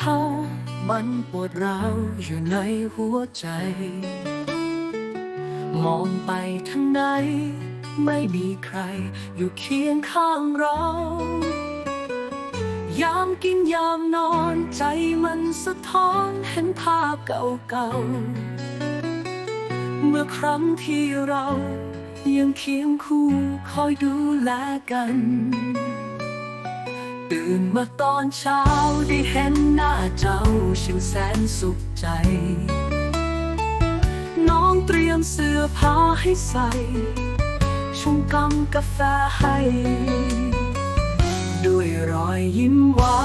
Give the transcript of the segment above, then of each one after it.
ท้ามันปวดร้าวอยู่ในหัวใจ มองไปทางไหนไม่มีใครอยู่เคียงข้างเรา ยามกินยามนอนใจมันสะท้อนเห็นภาพเก่าๆ เมื่อครั้งที่เรายังเคียงคู่คอยดูแลกัน ตื่นมาตอนเช้าได้เห็นหน้าเจ้าช่างแสนสุขใจ น้องเตรียมเสื้อผ้าให้ใส่ชงกำกาแฟให้ ด้วยรอยยิ้มหวา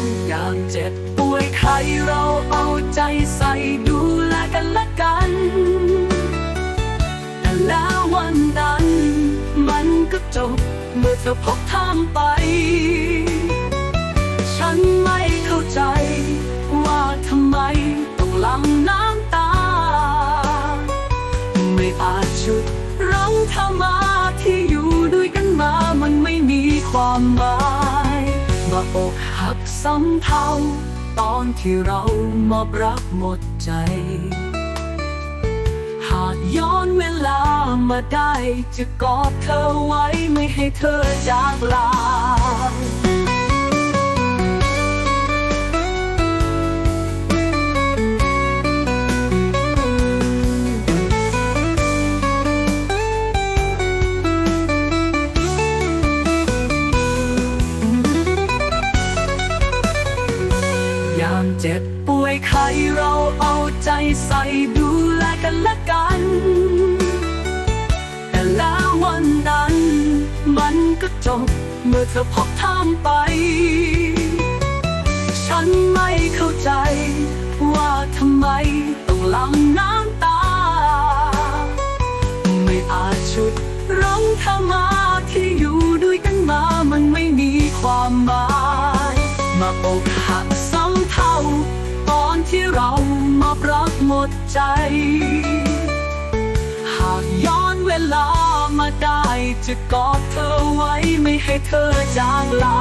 นอยากเจ็บป่วยใครเราเอาใจใส่ดูแลกันและกัน แต่แล้ววันนั้นมันก็จบ เมื่อเธอพบทางไป ฉันไม่เข้าใจ ว่าทำไมต้องหลังน้ำตา ไม่อาจชุดรั้งเธอมาที่อยู่ด้วยกันมา มันไม่มีความหมายว่าอกหักซ้ำเท่า ตอนที่เรามอบรักหมดใจ มาได้ จะกอดเธอไว้ไม่ให้เธอจากลายามเจ็บป่วยใครเราเอาใจใส่ดูแลกันและกัน ก็จบ เมื่อเธอพบทางไป ฉันไม่เข้าใจ ว่าทำไมต้องหลังน้ำตา ไม่อาจชุดรั้งเธอมาที่อยู่ด้วยกันมามันไม่มีความหมาย มาอกหักซ้ำเท่า ตอนที่เรามารักหมดใจ หากย้อนเวลา ได้จะกอดเธอไว้ไม่ให้เธอจางลา